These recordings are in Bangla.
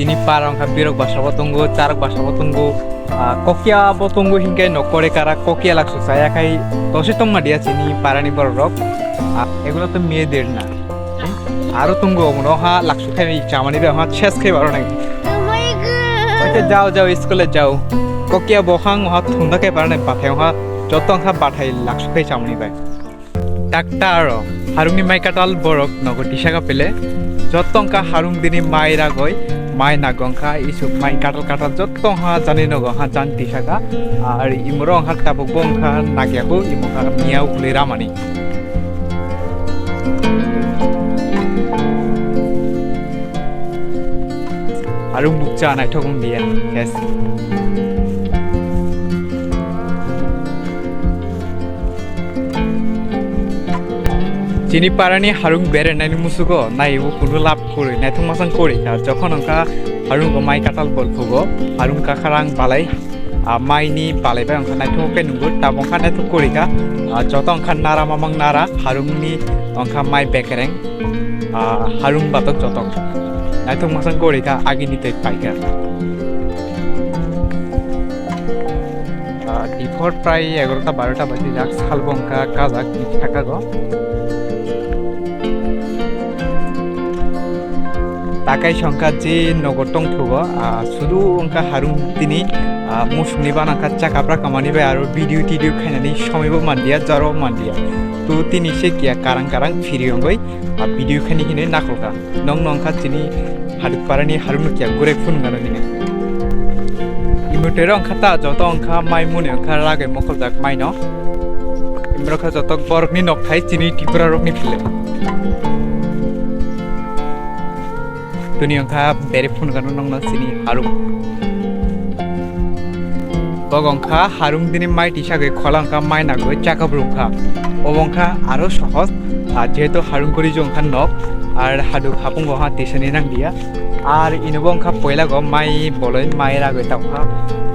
tini parang ka birok basa botongo charak basa botongo kokia botongo hingkai nokore kara kokia laksu saya kai তোমা দিয়া চিনি পারানি বড় রক এগুলো তো মেয়েদের না। আরও তুঙ্গ মনে হা লাকসু খাই চামানি বে হা শেষ খাই পারো নাকি। যাও যাও, স্কুলে যাও। ককিয়া বহাং হা থুন্দা খাই পারো নাই বাথাই হা যত অংখা বাথাই লাকসু খাই চামানি বাই ডাক্তার হারুংনি মাই কাটাল বরক নগর টিসাকা পেলে। যত হারুং দিনি মাইরা গই মাই নাগংখা ইসু মাই কাটাল কাটাল যত হা জানি নগ হা জানতি টিসাকা আর ইমরো হাত তাবক বংখা নাগিয়াকু ইমংখা মিয়াও খুলে রামানি আর anak thokong dia. Yes. চিনি পারানি হারুং বেড়ে নাইনি মুসুগো নাই ও কোনো লাভ করে নাই থং মাসাং করে যখন অঙ্কা হারুং মাই কাটাল বলফুগো হারুং কাখারাং বালাই মাইনি বালাইবাই অঙ্কা নাইথং কে নুগো তাব অঙ্কা নাইথং করে কা যত অঙ্কা নারা মামাং নারা হারুংনি অঙ্কা মাই বেকেরেং হারুং বাতক যতক নাইথং মাসাং করে কা আগে নিতে পাইকা ডিফর প্রায় এগারোটা বারোটা বাজে যাক শালবঙ্কা কাজাক থাকা গো তাকাই সংখ্যা যে নগরটং থুব শুধু অঙ্কা হারুং তিনি মুসুমনি বানাকা চাকাপ্রা কামানিবাই আর ভিডিও টিডিও খাইনানি সময়বো মানদিয়া জ্বর মানদিয়া তো তিনি সে কিয়া কারাং কারাং ফিরি অঙ্গই ভিডিও খানি হিনে নাকলকা। নং নংখা তিনি হাদুক পারানি হারুং কিয়া গুরে ফুন গানো দিনে। ইমুটের অংখা তা, যত অংখা মাই মুনে অংখা রাগে মকল যাক মাই ন। ইমরখা যত বরকনি নকথাই চিনি টিপুরা রকনি ফিলে। Ka bere phun kan nong na sini harum বগংখা, হারুং দিনে মাই টিসাগে খলাংখা মাই নাগৈ চাকা ব্রুংখা অবংখা আরও সহজ, আর যেহেতু হারুং করি জংখা নক আর হাদু হাপুং গহা টিসানি নাং দিয়া আর ইনুবংখা পয়লাগ মাই বলই মায়ের আগে তাবখা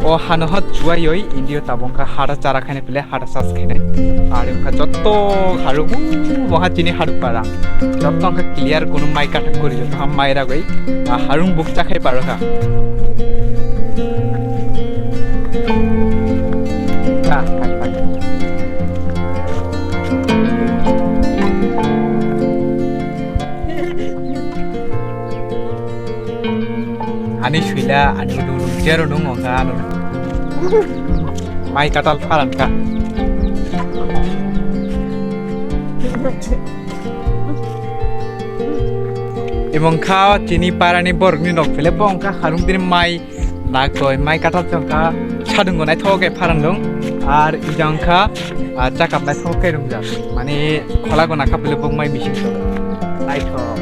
ও হানহত জুয়াই ইন্ডিও তাবংখা হাড়া চারা খানে পেলে হাড়া চাষ খেনে আর ওখা যত হারুং বহা চিনি হাড়ু পারা যত ক্লিয়ার কোনো মাই কাটা করি যত মায়ের আগে হারুং বুক চাখাই পারো suila anu nu nu jero nu ngoga anu mai katal faran ka এবং খাওয়া চিনি পারানি বরগনি নক ফেলে বংকা হারুম দিন মাই নাকয় মাই কাটাল চংকা সাদুঙ্গ নাই থকে ফারান দং আর ইজাংখা চাকাপ নাই থকে রুমজা মানে খলাগো নাকা পেলে বং মাই মিশিং তো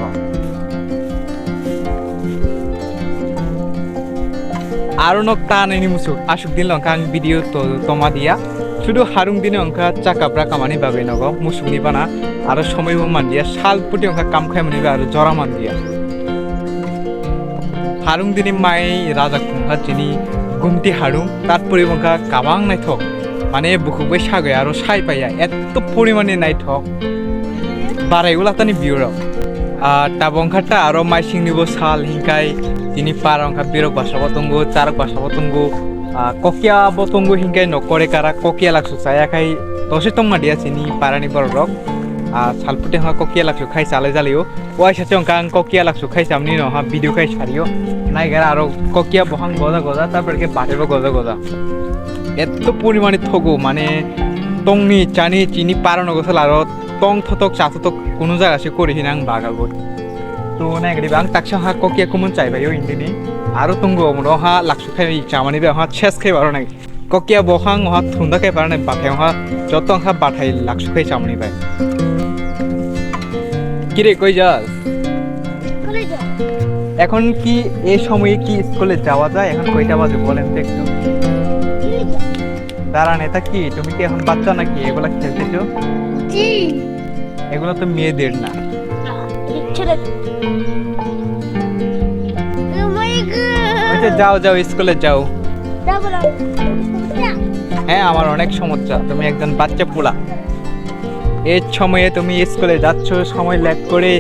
নাই থ আরও নক তা নাইনি মুসুক আসুক দিন লঙ্কা ভিডিও তো তমা দিয়া। শুধু হারুং দিনে অঙ্কা চাকাপ্রা কামানি বাবে নগ মুসুকনি বানা আরও সময়বো মান দিয়া, শাল পুটি অঙ্কা কাম খাই মানিবে, আরও জরা মান দিয়া। হারুং দিনে মাই রাজা কুমহা চিনি গুমটি হারুং তারপরে অঙ্কা কাবাং নাইথক মানে বুকুবে সাগে, আরও সাই পাইয়া এত পরিমাণে নাইথক বারাইগুলা তানি আর টাবংখাটা আরও মাইসিং নিব, শাল, হিংকাই, তিনি পার অংখা বিরক বাসা বতঙ্গ চারক বাসা বতঙ্গ ককিয়া বতঙ্গ হিংকাই নকরে কারা, ককিয়া লাগছো চায়াখাই দশে টংমা দিয়া চিনি, পারানি বড় রক। আর সালপুটে হা ককিয়া লাগছো, খাই চালে জালিও। ওয়াই সাথে অঙ্কা ককিয়া লাগছো, খাই সামনি নহা ভিডিও খাই সারিও নাই গেরা আরও ককিয়া বহাং গজা গজা তারপরে বাটেব গজা গজা। এত পরিমাণে থগো মানে টংনি চানি, চিনি, পারানো গছাল আরও টং থতক চাথতক কোনো জায়গা সে করি হিনাং বাগাগো তো নাইগরি বাং তাকসা হা ককিয়া কুমন চাইবাই ইন্দিনি আরও তুঙ্গ মনো হা লাকসু খাই চামানি বে হা শেষ খাই পারো নাই ককিয়া বহাং হা থুন্দা খাই পারো নাই বাথাই হা যত হা বাথাই লাকসু খাই চামানি বাই কিরে কই যাস? এখন কি এই সময়ে কি স্কুলে যাওয়া যায়? এখন কয়টা বাজে বলেন তো একটু। দাঁড়ান এটা কি? তুমি কি এখন বাচ্চা নাকি? এগুলা খেলতেছো জি। এগুলো তো মেয়েদের না! আচ্ছা যাও যাও স্কুলে যাও। হ্যাঁ আমার অনেক সমস্যা। তুমি একজন বাচ্চা পোলা। এর সময়ে তুমি স্কুলে যাচ্ছ সময় ল্যাগ করে